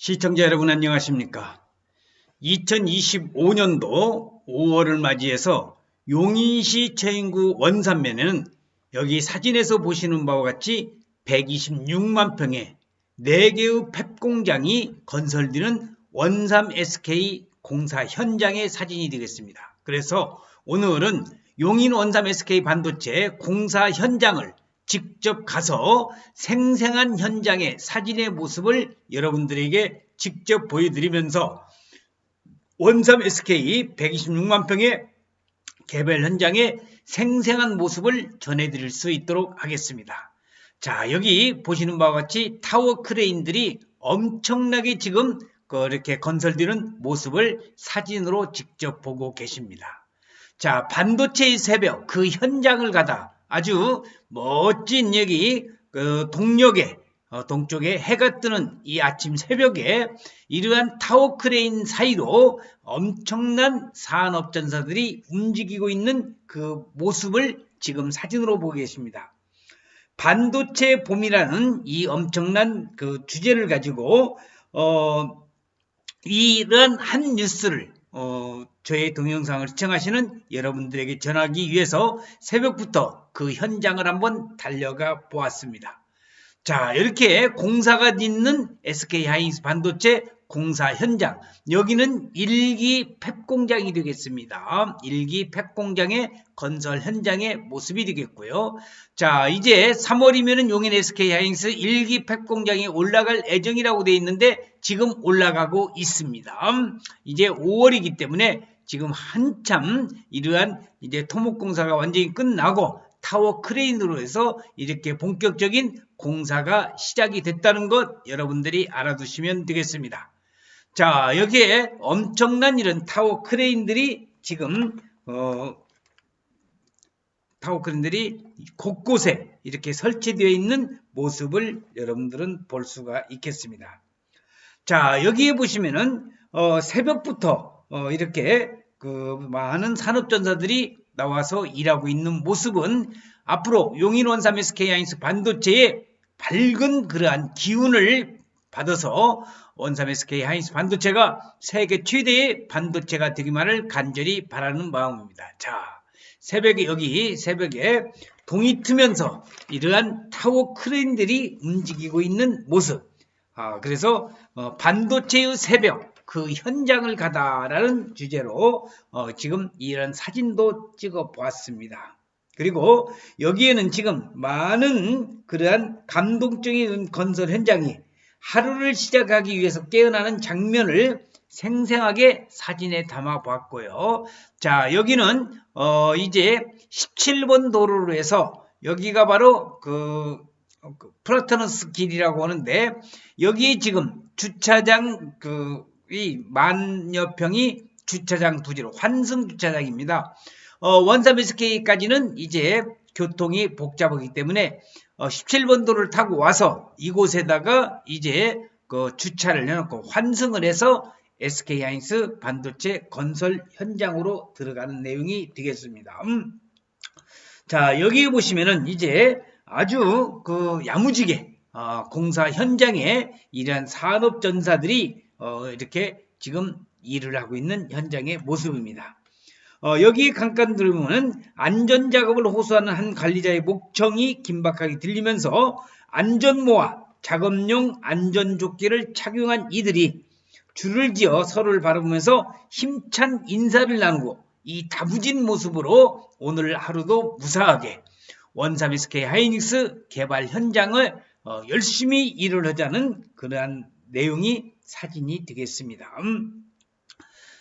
시청자 여러분 안녕하십니까? 2025년도 5월을 맞이해서 용인시 최인구 원산면에는 여기 사진에서 보시는 바와 같이 126만 평의 4개의 펩 공장이 건설되는 원삼 SK 공사 현장의 사진이 되겠습니다. 그래서 오늘은 용인 원삼 SK 반도체 공사 현장을 직접 가서 생생한 현장의 사진의 모습을 여러분들에게 직접 보여드리면서 원삼 SK 126만 평의 개발 현장의 생생한 모습을 전해드릴 수 있도록 하겠습니다. 자, 여기 보시는 바와 같이 타워 크레인들이 엄청나게 지금 그렇게 건설되는 모습을 사진으로 직접 보고 계십니다. 자, 반도체의 새벽 그 현장을 가다 아주 멋진 여기 그 동력에 어, 동쪽에 해가 뜨는 이 아침 새벽에 이러한 타워 크레인 사이로 엄청난 산업 전사들이 움직이고 있는 그 모습을 지금 사진으로 보고 계십니다. 반도체 봄이라는 이 엄청난 그 주제를 가지고 어 이런 한 뉴스를 어 저의 동영상을 시청하시는 여러분들에게 전하기 위해서 새벽부터 그 현장을 한번 달려가 보았습니다. 자, 이렇게 공사가 있는 SK 하이닉스 반도체 공사 현장. 여기는 일기 펩 공장이 되겠습니다. 일기 펩 공장의 건설 현장의 모습이 되겠고요. 자, 이제 3월이면은 용인 SK 하이닉스 일기 펩 공장이 올라갈 예정이라고 되어 있는데 지금 올라가고 있습니다. 이제 5월이기 때문에 지금 한참 이러한 이제 토목 공사가 완전히 끝나고 타워 크레인으로 해서 이렇게 본격적인 공사가 시작이 됐다는 것 여러분들이 알아두시면 되겠습니다. 자, 여기에 엄청난 이런 타워 크레인들이 지금 어, 타워 크레인들이 곳곳에 이렇게 설치되어 있는 모습을 여러분들은 볼 수가 있겠습니다. 자, 여기에 보시면은 어, 새벽부터 어, 이렇게 그 많은 산업전사들이 나와서 일하고 있는 모습은 앞으로 용인 원삼 SK 하이닉스 반도체의 밝은 그러한 기운을 받아서 원삼 SK 하이닉스 반도체가 세계 최대의 반도체가 되기만을 간절히 바라는 마음입니다. 자, 새벽에 여기 새벽에 동이 트면서 이러한 타워 크레인들이 움직이고 있는 모습. 아, 그래서 어, 반도체의 새벽 그 현장을 가다라는 주제로 어, 지금 이런 사진도 찍어 보았습니다. 그리고 여기에는 지금 많은 그러한 감동적인 건설 현장이 하루를 시작하기 위해서 깨어나는 장면을 생생하게 사진에 담아 보았고요. 자, 여기는 어 이제 17번 도로로 해서 여기가 바로 그, 그 플라타너스 길이라고 하는데 여기 지금 주차장 그 이 만여 평이 주차장 부지로 환승 주차장입니다. 어, 원삼 SK까지는 이제 교통이 복잡하기 때문에 어, 17번 도를 타고 와서 이곳에다가 이제 그 주차를 해놓고 환승을 해서 SK 하이닉스 반도체 건설 현장으로 들어가는 내용이 되겠습니다. 음. 자 여기 보시면은 이제 아주 그 야무지게 어, 공사 현장에 이러한 산업 전사들이 어, 이렇게 지금 일을 하고 있는 현장의 모습입니다. 어, 여기 잠깐 들으면 안전 작업을 호소하는 한 관리자의 목청이 긴박하게 들리면서 안전모와 작업용 안전조끼를 착용한 이들이 줄을 지어 서로를 바라보면서 힘찬 인사를 나누고 이 다부진 모습으로 오늘 하루도 무사하게 원삼 SK 하이닉스 개발 현장을 어, 열심히 일을 하자는 그러한 내용이 사진이 되겠습니다. 음.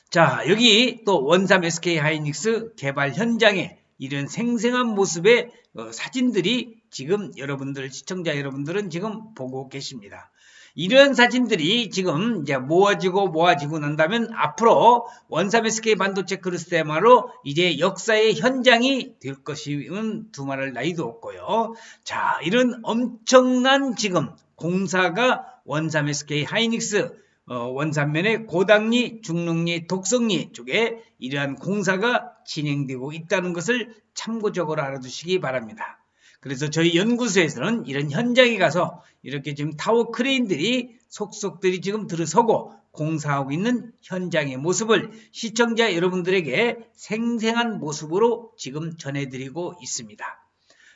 자, 여기 또 원삼 SK 하이닉스 개발 현장에 이런 생생한 모습의 어, 사진들이 지금 여러분들 시청자 여러분들은 지금 보고 계십니다. 이런 사진들이 지금 이제 모아지고 모아지고 난다면 앞으로 원삼 SK 반도체 크루스테마로 이제 역사의 현장이 될 것이면 두말할 나이도 없고요. 자, 이런 엄청난 지금 공사가 원삼 SK 하이닉스 어, 원산면의 고당리, 중릉리, 독성리 쪽에 이러한 공사가 진행되고 있다는 것을 참고적으로 알아두시기 바랍니다. 그래서 저희 연구소에서는 이런 현장에 가서 이렇게 지금 타워 크레인들이 속속들이 지금 들어서고 공사하고 있는 현장의 모습을 시청자 여러분들에게 생생한 모습으로 지금 전해드리고 있습니다.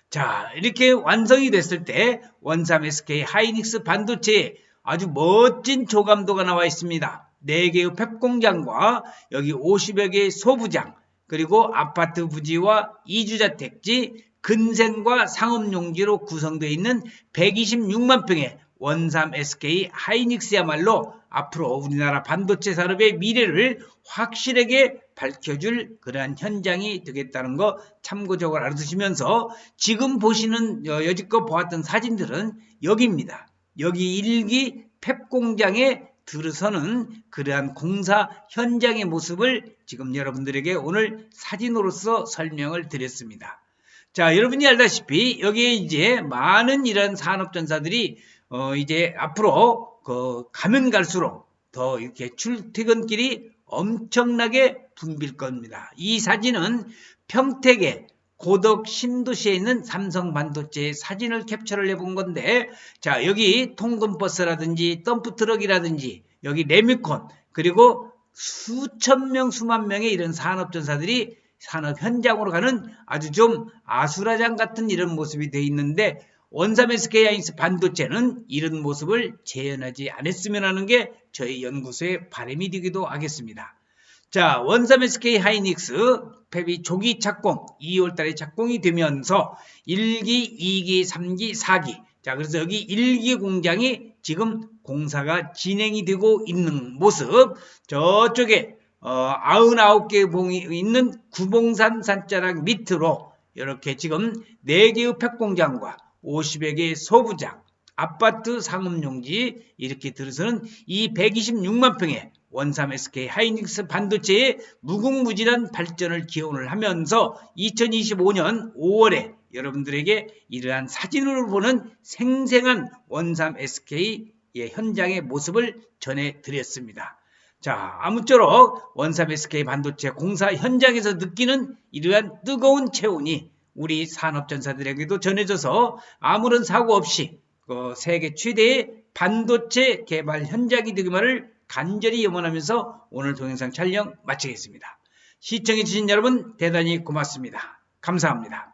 자, 이렇게 완성이 됐을 때 원삼 SK 하이닉스 반도체에 아주 멋진 조감도가 나와 있습니다. 4개의 펩 공장과 여기 50여 개의 소부장, 그리고 아파트 부지와 이주자택지, 근생과 상업용지로 구성되어 있는 126만 평의 원삼 SK 하이닉스야말로 앞으로 우리나라 반도체 산업의 미래를 확실하게 밝혀줄 그러한 현장이 되겠다는 거 참고적으로 알아두시면서 지금 보시는 여- 여지껏 보았던 사진들은 여기입니다. 여기 일기 펩 공장에 들어서는 그러한 공사 현장의 모습을 지금 여러분들에게 오늘 사진으로서 설명을 드렸습니다. 자, 여러분이 알다시피 여기에 이제 많은 이런 산업전사들이 어 이제 앞으로 그 가면 갈수록 더 이렇게 출퇴근길이 엄청나게 붐빌 겁니다. 이 사진은 평택의 고덕 신도시에 있는 삼성 반도체의 사진을 캡처를 해본 건데, 자, 여기 통근버스라든지 덤프트럭이라든지 여기 레미콘, 그리고 수천 명, 수만 명의 이런 산업전사들이 산업 현장으로 가는 아주 좀 아수라장 같은 이런 모습이 되어 있는데, 원삼 SK 하이닉스 반도체는 이런 모습을 재현하지 않았으면 하는 게 저희 연구소의 바람이 되기도 하겠습니다. 자, 원삼 SK 하이닉스 펩이 조기 착공, 2월 달에 착공이 되면서 1기, 2기, 3기, 4기. 자, 그래서 여기 1기 공장이 지금 공사가 진행이 되고 있는 모습. 저쪽에 어, 99개 봉이 있는 구봉산 산자락 밑으로 이렇게 지금 4개의 팩공장과 50여 개의 소부장, 아파트 상업용지 이렇게 들어서는 이 126만 평의 원삼 SK 하이닉스 반도체의 무궁무진한 발전을 기원을 하면서 2025년 5월에 여러분들에게 이러한 사진으로 보는 생생한 원삼 SK의 현장의 모습을 전해드렸습니다. 자, 아무쪼록 원삼 SK 반도체 공사 현장에서 느끼는 이러한 뜨거운 체온이 우리 산업전사들에게도 전해져서 아무런 사고 없이 그 세계 최대의 반도체 개발 현장이 되기만을 간절히 염원하면서 오늘 동영상 촬영 마치겠습니다. 시청해주신 여러분 대단히 고맙습니다. 감사합니다.